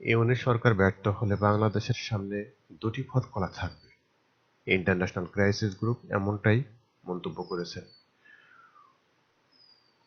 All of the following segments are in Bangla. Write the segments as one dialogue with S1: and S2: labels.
S1: ইউনিট সরকার ব্যর্থ হলে বাংলাদেশের সামনে দুটি পথ খোলা থাকবে। ইন্টারন্যাশনাল ক্রাইসিস গ্রুপ এমনটাই মন্তব্য করেছে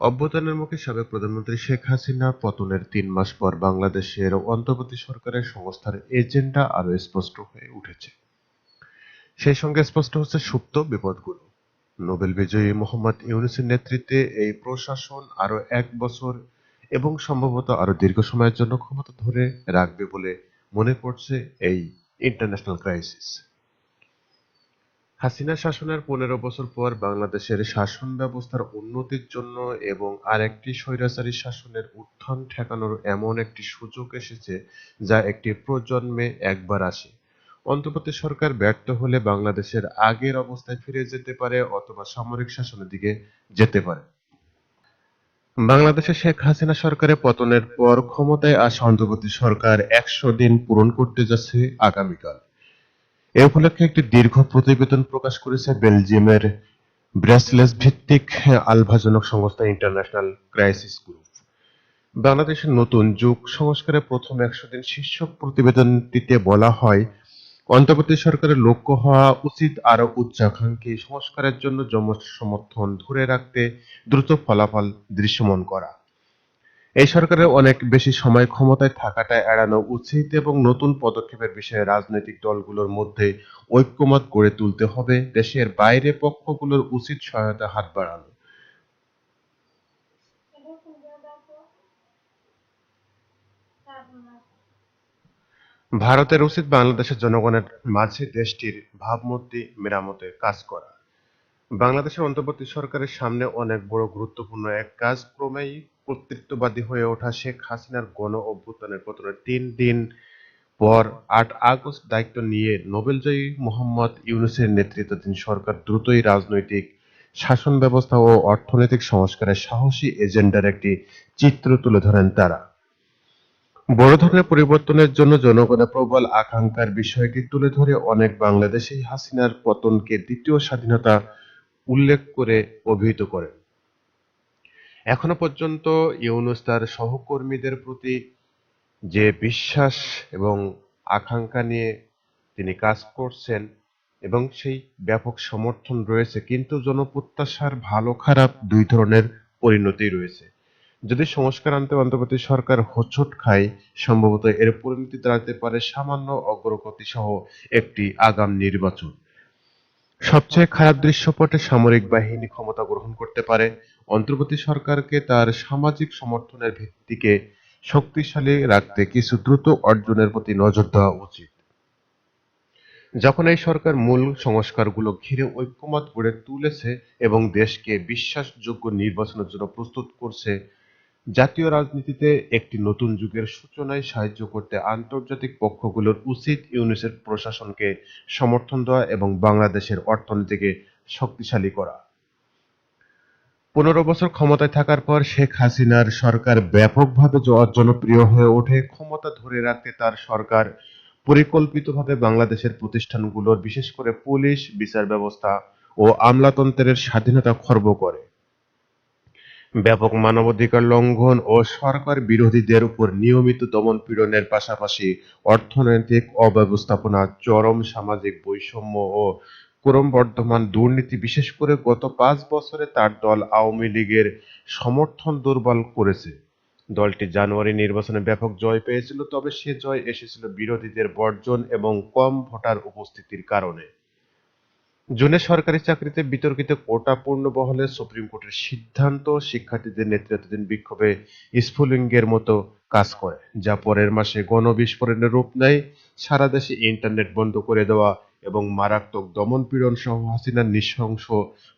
S1: অভ্যুত্থানের মুখে সাবেক প্রধানমন্ত্রী শেখ হাসিনা পতনের তিন মাস পর বাংলাদেশের অন্তর্বর্তী সরকারের সংস্থার এজেন্ডা আরও স্পষ্ট হয়ে উঠেছে। সেই সঙ্গে স্পষ্ট হচ্ছে সুপ্ত বিপদগুলো। নোবেল বিজয়ী মোহাম্মদ ইউনুসের নেতৃত্বে এই প্রশাসন আরও এক বছর এবং সম্ভবত আরও দীর্ঘ সময়ের জন্য ক্ষমতা ধরে রাখবে বলে মনে করছে এই ইন্টারন্যাশনাল ক্রাইসিস হাসিনা শাসনের পনেরো বছর পর বাংলাদেশের শাসন ব্যবস্থার উন্নতির জন্য এবং আরেকটি স্বৈরাচারী শাসনের উত্থান ঠেকানোর এমন একটি সুযোগ এসেছে যা একটি প্রজন্মে একবার আসে। অন্তর্বর্তী সরকার ব্যর্থ হলে বাংলাদেশের আগের অবস্থায় ফিরে যেতে পারে অথবা সামরিক শাসনের দিকে যেতে পারে। বাংলাদেশে শেখ হাসিনা সরকারের পতনের পর ক্ষমতায় আসা অন্তর্বর্তী সরকার একশো দিন পূরণ করতে যাচ্ছে আগামীকাল। এ উপলক্ষে একটি দীর্ঘ প্রতিবেদন প্রকাশ করেছে বেলজিয়ামের ব্রাসেলস ভিত্তিক আলভাজনক সংস্থা ইন্টারন্যাশনাল ক্রাইসিস গ্রুপ। বাংলাদেশের নতুন যুগ সংস্কারের প্রথম একশো দিন শীর্ষক প্রতিবেদনটিতে বলা হয় অন্তর্বর্তী সরকারের লক্ষ্য হওয়া উচিত আরও উচ্চাকাঙ্ক্ষী সংস্কারের জন্য জনসমর্থন ধরে রাখতে দ্রুত ফলাফল দৃশ্যমান করা। এই সরকারের অনেক বেশি সময় ক্ষমতায় থাকাটা এড়ানো উচিত এবং নতুন পদক্ষেপের বিষয়ে রাজনৈতিক দলগুলোর মধ্যে ঐক্যমত গড়ে তুলতে হবে, দেশের বাইরে পক্ষগুলোর উচিত সহায়তা হাত বাড়ানো। ভারতের উচিত বাংলাদেশের জনগণের মাঝে দেশটির ভাবমূর্তি, মেরামতে কাজ করা। বাংলাদেশের অন্তর্বর্তী সরকারের সামনে অনেক বড় গুরুত্বপূর্ণ এক কাজ, ক্রমেই কর্তৃত্ববাদী হয়ে ওঠা শেখ হাসিনার গণ অভ্যুত্থানের পতনের তিন দিন পর আট আগস্ট দায়িত্ব নিয়ে নোবেলজয়ী মোহাম্মদ ইউনুসের নেতৃত্বাধীন সরকার দ্রুতই রাজনৈতিক শাসন ব্যবস্থা ও অর্থনৈতিক সংস্কারের সাহসী এজেন্ডার একটি চিত্র তুলে ধরেন তারা। বড় ধরনের পরিবর্তনের জন্য জনগণের প্রবল আকাঙ্ক্ষার বিষয়টি তুলে ধরে অনেক বাংলাদেশি হাসিনার পতনকে দ্বিতীয় স্বাধীনতা উল্লেখ করে অভিহিত করেন। এখনও পর্যন্ত ইউনুস তার সহকর্মীদের প্রতি যে বিশ্বাস এবং আকাঙ্ক্ষা নিয়ে তিনি কাজ করছেন এবং সেই ব্যাপক সমর্থন রয়েছে, কিন্তু জনপ্রত্যাশার ভালো খারাপ দুই ধরনের পরিণতি রয়েছে। যদি সংস্কার আনতে অন্তর্বর্তী সরকার হোঁচট খায়, সম্ভবত এর পরিণতি দাঁড়াতে পারে সামান্য অগ্রগতি সহ একটি আগাম নির্বাচন। সবচেয়ে খারাপ দৃশ্যপটে সামরিক বাহিনী ক্ষমতা গ্রহণ করতে পারে, অন্তর্বর্তী সরকারকে তার সামাজিক সমর্থনের ভিত্তিকে শক্তিশালী রাখতে কিছু দ্রুত অর্জনের প্রতি নজর দেওয়া উচিত। যখন এই সরকার মূল সংস্কারগুলো ঘিরে ঐক্যমত গড়ে তুলেছে এবং দেশকে বিশ্বাসযোগ্য নির্বাচনের জন্য প্রস্তুত করছে জাতীয় রাজনীতিতে একটি নতুন যুগের সূচনায় সাহায্য করতে আন্তর্জাতিক পক্ষগুলোর উচিত ইউনিসের প্রশাসনকে সমর্থন দেওয়া এবং বাংলাদেশের অর্থনীতিকে শক্তিশালী করা। পনেরো বছর ক্ষমতায় থাকার পর শেখ হাসিনার সরকার ব্যাপকভাবে জনপ্রিয় হয়ে ওঠে। ক্ষমতা ধরে রাখতে তার সরকার পরিকল্পিতভাবে বাংলাদেশের প্রতিষ্ঠানগুলোর, বিশেষ করে পুলিশ, বিচার ব্যবস্থা ও আমলাতন্ত্রের স্বাধীনতা খর্ব করে। ব্যাপক মানবাধিকার লঙ্ঘন ও সরকার বিরোধীদের উপর নিয়মিত দমন পীড়নের পাশাপাশি অর্থনৈতিক অব্যবস্থাপনা, চরম সামাজিক বৈষম্য ও ক্রমবর্ধমান দুর্নীতি, বিশেষ করে গত পাঁচ বছরে তার দল আওয়ামী লীগের সমর্থন দুর্বল করেছে। দলটি জানুয়ারি নির্বাচনে ব্যাপক জয় পেয়েছিল, তবে সে জয় এসেছিল বিরোধীদের বর্জন এবং কম ভোটার উপস্থিতির কারণে। জুনে সরকারি চাকরিতে বিতর্কিত কোটা পূর্ণ বহলে সুপ্রিম কোর্টের সিদ্ধান্ত, শিক্ষার্থীদের নেতৃত্বাধীন বিক্ষোভে স্ফুলিঙ্গের মতো কাজ করে, যা পরের মাসে গণবিস্ফোরণের রূপ নেয়, সারা দেশে ইন্টারনেট বন্ধ করে দেওয়া এবং মারাত্মক দমনপীড়ন সহ হাসিনার নৃশংস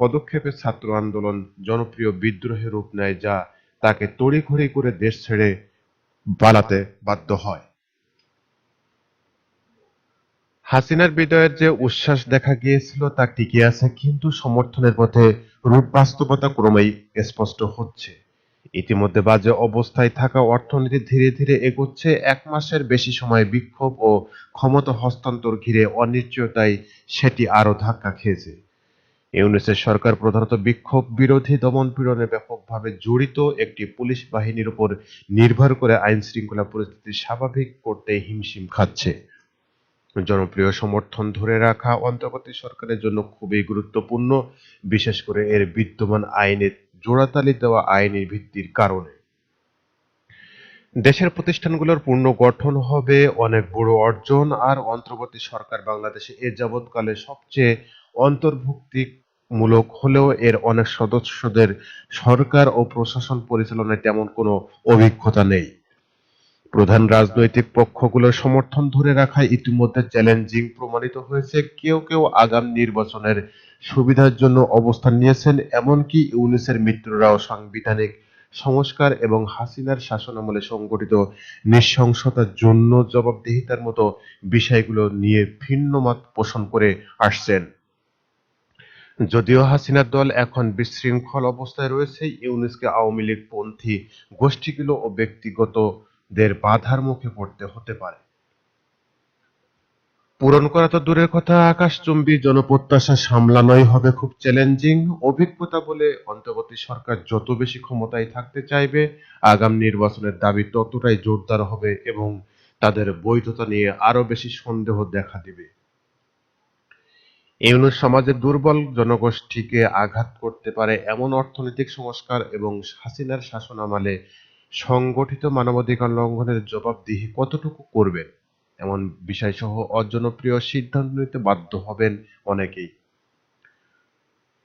S1: পদক্ষেপে ছাত্র আন্দোলন জনপ্রিয় বিদ্রোহের রূপ নেয়, যা তাকে তড়িঘড়ি করে দেশ ছেড়ে পালাতে বাধ্য হয়। হাসিনার বিজয়ের যে উচ্ছ্বাস দেখা গিয়েছিল তা টিকে আছে, কিন্তু সমর্থনের পথে রূপ বাস্তবতা ক্রমেই স্পষ্ট হচ্ছে। ইতিমধ্যে বাজে অবস্থায় থাকা অর্থনীতি ধীরে ধীরে এগোচ্ছে, এক মাসের বেশি সময় বিক্ষোভ ও ক্ষমতা হস্তান্তর ঘিরে অনিশ্চয়তায় সেটি আরও ধাক্কা খেয়েছে। ইউনিসেফ সরকার প্রধানত বিক্ষোভ বিরোধী দমন পীড়নে ব্যাপকভাবে জড়িত, একটি পুলিশ বাহিনীর উপর নির্ভর করে আইন শৃঙ্খলা পরিস্থিতি স্বাভাবিক করতে হিমশিম খাচ্ছে। জনপ্রিয় সমর্থন ধরে রাখা অন্তর্বর্তী সরকারের জন্য খুবই গুরুত্বপূর্ণ, বিশেষ করে এর বিদ্যমান আইনের জোড়াতালি দেওয়া আইনের ভিত্তির কারণে। দেশের প্রতিষ্ঠানগুলোর পুনর্গঠন হবে অনেক বড় অর্জন আর অন্তর্বর্তী সরকার বাংলাদেশে এ যাবৎকালে সবচেয়ে অন্তর্ভুক্তিমূলক হলেও এর অনেক সদস্যদের সরকার ও প্রশাসন পরিচালনায় তেমন কোনো অভিজ্ঞতা নেই। প্রধান রাজনৈতিক পক্ষগুলোর সমর্থন ধরে রাখায় ইতিমধ্যে চ্যালেঞ্জিং প্রমাণিত হয়েছে। কেউ কেউ আগাম নির্বাচনের সুবিধার জন্য অবস্থান নিয়েছেন, এমনকি ইউনিসের মিত্ররাও সাংবিধানিক সংস্কার এবং হাসিনার শাসনামলে সংগঠিত নৃশংসতার জন্য জবাবদিহিতার মতো বিষয়গুলো নিয়ে ভিন্ন মত পোষণ করে আসছেন। যদিও হাসিনার দল এখন বিশৃঙ্খল অবস্থায় রয়েছে, ইউনিসকে আওয়ামী লীগ পন্থী গোষ্ঠীগুলো ও ব্যক্তিগতদের বাধার মুখে পড়তে হতে পারে। পূরণ করা তো দূরের কথা, আকাশচুম্বী জনপ্রত্যাশা সামলানোই হবে খুব চ্যালেঞ্জিং অভিজ্ঞতা বলে অন্তর্বর্তী সরকার যত বেশি ক্ষমতায় থাকতে চাইবে, আগাম নির্বাচনের দাবি ততটাই জোরদার হবে এবং তাদের বৈধতা নিয়ে আরও বেশি সন্দেহ দেখা দিবে। ইউনুস সমাজের দুর্বল জনগোষ্ঠীকে আঘাত করতে পারে এমন অর্থনৈতিক সংস্কার এবং হাসিনার শাসনামলে সংগঠিত মানবাধিকার লঙ্ঘনের জবাবদিহি কতটুকু করবেন? এমন বিষয়সহ অজনপ্রিয় সিদ্ধান্ত নিতে বাধ্য হবেন অনেকেই।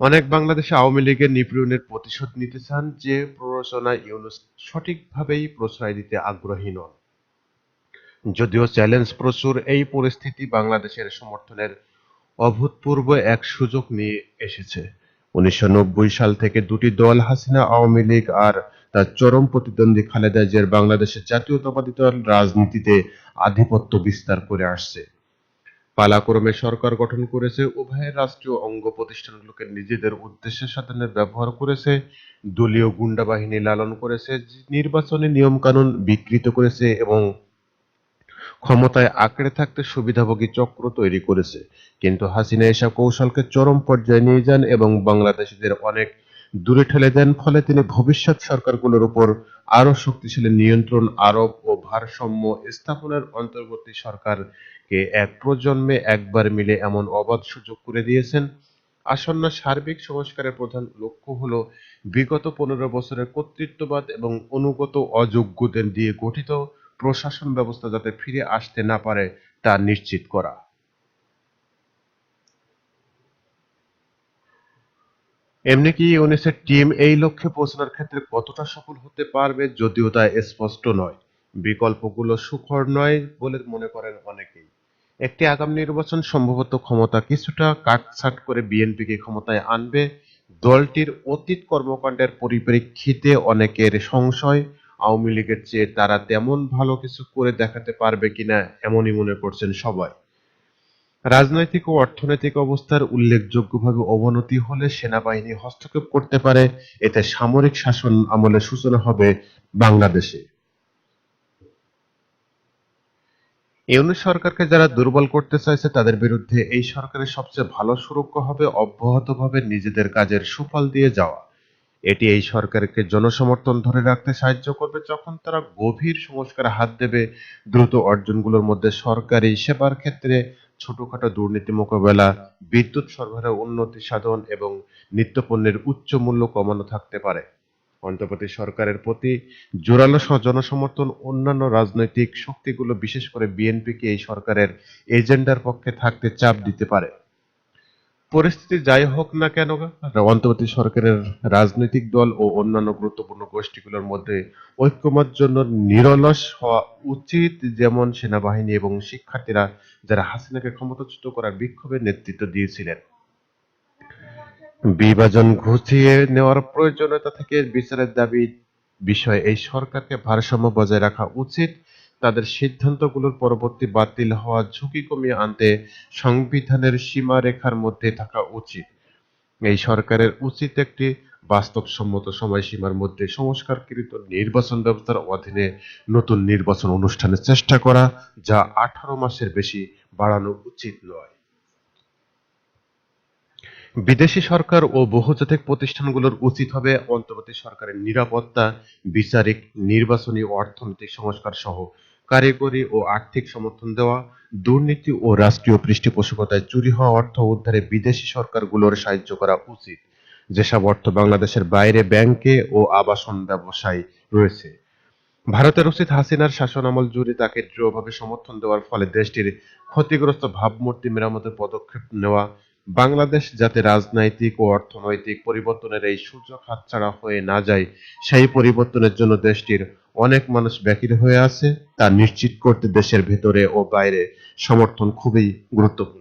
S1: অনেক বাংলাদেশে আওয়ামী লীগের নিপীড়নের প্রতিশোধ নিতে চান যে প্ররোচনায় ইউনুস সঠিকভাবেই প্রশ্রয় দিতে আগ্রহী নন। যদিও চ্যালেঞ্জ প্রচুর, এই পরিস্থিতি বাংলাদেশের সমর্থনের অভূতপূর্ব এক সুযোগ নিয়ে এসেছে। উনিশশো নব্বই সাল থেকে দুটি দল, হাসিনা আওয়ামী লীগ আর তার চরম প্রতিদ্বন্দ্বী খালেদা জিয়ার বাংলাদেশের জাতীয়তাবাদী দল রাজনীতিতে আধিপত্য বিস্তার করে আসছে। পালাক্রমে সরকার গঠন করেছে, উভয়ের রাষ্ট্রীয় অঙ্গ প্রতিষ্ঠানগুলোকে নিজেদের উদ্দেশ্য সাধনে ব্যবহার করেছে, দলীয় গুন্ডা বাহিনী লালন করেছে, নির্বাচনী নিয়মকানুন বিকৃত করেছে এবং ক্ষমতায় আঁকড়ে থাকতে সুবিধাভোগী চক্র তৈরি করেছে। কিন্তু হাসিনা এসব কৌশলকে চরম পর্যায়ে নিয়ে যান এবং বাংলাদেশিদের অনেক দূরে ঠেলে দেন, ফলে তিনি ভবিষ্যৎ সরকারগুলোর উপর আরও শক্তিশালী নিয়ন্ত্রণ, আরোপ ও ভারসাম্য স্থাপনের অন্তর্বর্তী সরকারকে এক প্রজন্মে একবার মিলে এমন অবাধ সুযোগ করে দিয়েছেন। আসন্ন সার্বিক সংস্কারের প্রধান লক্ষ্য হল বিগত পনেরো বছরের কর্তৃত্ববাদ এবং অনুগত অযোগ্যদের দিয়ে গঠিত প্রশাসন ব্যবস্থা যাতে ফিরে আসতে না পারে তা নিশ্চিত করা। এমনি কি ইউনিসের টিম এই লক্ষ্যে পৌঁছানোর ক্ষেত্রে কতটা সফল হতে পারবে যদিও তা স্পষ্ট নয়। বিকল্পগুলো সুখর নয় বলে মনে করেন অনেকেই। একটি আগাম নির্বাচন সম্ভবত ক্ষমতা কিছুটা কাটছাট করে বিএনপিকে ক্ষমতায় আনবে। দলটির অতীত কর্মকাণ্ডের পরিপ্রেক্ষিতে অনেকের সংশয়। আওয়ামী লীগের চেয়ে তারা তেমন ভালো কিছু করে দেখাতে পারবে কিনা এমনই মনে করছেন সবাই। রাজনৈতিক ও অর্থনৈতিক অবস্থার উল্লেখযোগ্যভাবে অবনতি হলে সেনাবাহিনী হস্তক্ষেপ করতে পারে, এতে সামরিক শাসন আমলের সূচনা হবে বাংলাদেশে। ইউনিট সরকারকে যারা দুর্বল করতে চাইছে, তাদের বিরুদ্ধে এই সরকারের সবচেয়ে ভালো সুরক্ষা হবে অব্যাহতভাবে নিজেদের কাজের সুফল দিয়ে যাওয়া। এটি এই সরকারকে জনসমর্থন ধরে রাখতে সাহায্য করবে যখন তারা গভীর সংস্কারে হাত দেবে। দ্রুত অর্জনগুলোর মধ্যে সরকারি সেবার ক্ষেত্রে ছোটখাটো দুর্নীতি মোকাবেলা, বিদ্যুৎ সরবরাহের উন্নতি সাধন এবং নিত্যপণ্যের উচ্চ মূল্য কমানো থাকতে পারে। অন্তর্বর্তী সরকারের প্রতি জোরালো জনসমর্থন অন্যান্য রাজনৈতিক শক্তিগুলো বিশেষ করে বিএনপিকে এই সরকারের এজেন্ডার পক্ষে থাকতে চাপ দিতে পারে। পরিস্থিতি যাই হোক না কেন অন্তর্বর্তী সরকারের রাজনৈতিক দল ও অন্যান্য গুরুত্বপূর্ণ গোষ্ঠীগুলোর মধ্যে ঐক্যমত জন্য নিরলস হওয়া উচিত, যেমন সেনাবাহিনী এবং শিক্ষার্থীরা যারা হাসিনাকে ক্ষমতাচ্যুত করার বিক্ষোভের নেতৃত্ব দিয়েছিলেন। বিভাজন ঘুচিয়ে নেওয়ার প্রয়োজনীয়তা থেকে বিচারের দাবি বিষয়ে এই সরকারকে ভারসাম্য বজায় রাখা উচিত। তাদের সিদ্ধান্তগুলোর পরবর্তী বাতিল হওয়া ঝুঁকি কমিয়ে আনতে সংবিধানের সীমারেখার মধ্যে থাকা উচিত। এই সরকারের উচিত একটি বাস্তবসম্মত সময়সীমার মধ্যে সংস্কারকৃত নির্বাচন ব্যবস্থার অধীনে নতুন নির্বাচন অনুষ্ঠানের চেষ্টা করা, যা আঠারো মাসের বেশি বাড়ানো উচিত নয়। বিদেশি সরকার ও বহুজাতিক প্রতিষ্ঠানগুলোর উচিত হবে অন্তর্বর্তী সরকারের নিরাপত্তা, বিচারিক, নির্বাচনী, অর্থনৈতিক সংস্কার সহ কারিগরি ও আর্থিক সমর্থন দেওয়া, দুর্নীতি ও রাষ্ট্রীয় পৃষ্ঠপোষকতায় চুরি হওয়া অর্থ উদ্ধারে বিদেশি সরকারগুলোর সাহায্য করা উচিত। যেসব অর্থ বাংলাদেশের বাইরে ব্যাংকে ও আবাসন ব্যবসায় রয়েছে। ভারতের উচিত হাসিনার শাসনামল জুড়ে তাকে দৃঢ়ভাবে সমর্থন দেওয়ার ফলে দেশটির ক্ষতিগ্রস্ত ভাবমূর্তি মেরামতের পদক্ষেপ নেওয়া, বাংলাদেশ যাতে রাজনৈতিক ও অর্থনৈতিক পরিবর্তনের এই সুযোগ হাতছাড়া হয়ে না যায়, সেই পরিবর্তনের জন্য দেশটির অনেক মানুষ ব্যাকির হয়ে আছে। তা নিশ্চিত করতে দেশের ভেতরে ও বাইরে সমর্থন খুবই গুরুত্বপূর্ণ।